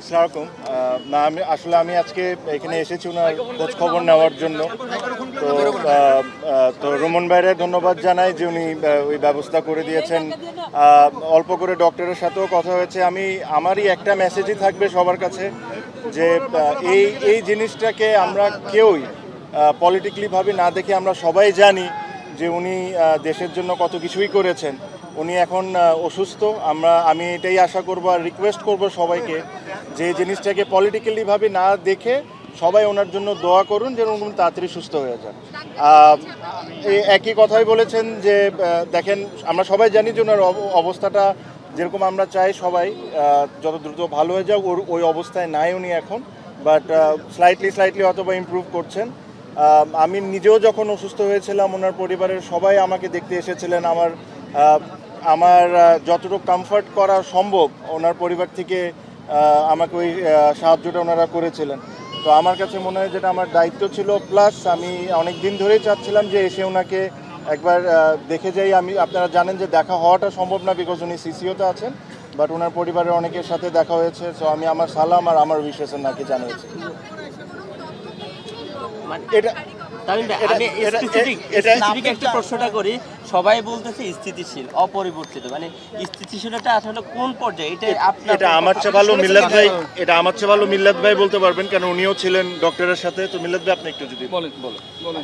ইসলামকুম না, আমি আসলে আমি আজকে এখানে এসেছি ওনার খোঁজ খবর নেওয়ার জন্য। তো তো রোমন ভাইরে ধন্যবাদ জানাই যে উনি ওই ব্যবস্থা করে দিয়েছেন। অল্প করে ডক্টরের সাথেও কথা হয়েছে। আমি, আমারই একটা মেসেজই থাকবে সবার কাছে যে এই এই জিনিসটাকে আমরা কেউই পলিটিক্যালিভাবে না দেখে আমরা সবাই জানি যে উনি দেশের জন্য কত কিছুই করেছেন, উনি এখন অসুস্থ। আমরা, আমি এটাই আশা করব আর রিকোয়েস্ট করব সবাইকে যে জিনিসটাকে পলিটিক্যালিভাবে না দেখে সবাই ওনার জন্য দোয়া করুন যেন উনি তাড়াতাড়ি সুস্থ হয়ে যান। একই কথাই বলেছেন যে দেখেন, আমরা সবাই জানি যে ওনার অব- অবস্থাটা যেরকম আমরা চাই সবাই যত দ্রুত ভালো হয়ে যাক, ওর, ওই অবস্থায় নাই উনি এখন বাট স্লাইটলি স্লাইটলি অথবা ইমপ্রুভ করছেন। আমি নিজেও যখন অসুস্থ হয়েছিলাম, ওনার পরিবারের সবাই আমাকে দেখতে এসেছিলেন। আমার আমার যতটুকু কমফর্ট করা সম্ভব, ওনার পরিবার থেকে আমাকে ওই সাহায্যটা ওনারা করেছিলেন। তো আমার কাছে মনে হয় যেটা আমার দায়িত্ব ছিল প্লাস আমি অনেক দিন ধরেই চাচ্ছিলাম যে এসে ওনাকে একবার দেখে যাই। আমি, আপনারা জানেন যে দেখা হওয়াটা সম্ভব না বিকজ উনি সিসিওতে আছেন বাট ওনার পরিবারের অনেকের সাথে দেখা হয়েছে। সো আমি আমার সালাম আর আমার উইশেস ওনাকে জানিয়েছি মানে এটা তামিম ভাই, এটা- আমি এটা- specific- এটা- একটা প্রশ্নটা করি সবাই বলতেছে স্থিতিশীল অপরিবর্তিত মানে স্থিতিশীলতা আসলে কোন পর্যায়ে? এটা আমার চেয়ে ভালো মিল্লাত ভাই এটা। আমার চেয়ে ভালো মিল্লাত ভাই বলতে পারবেন কেন উনিও ছিলেন ডক্টরের সাথে তো মিল্লাত ভাই আপনি একটু যদি বলেন বলেন বলেন।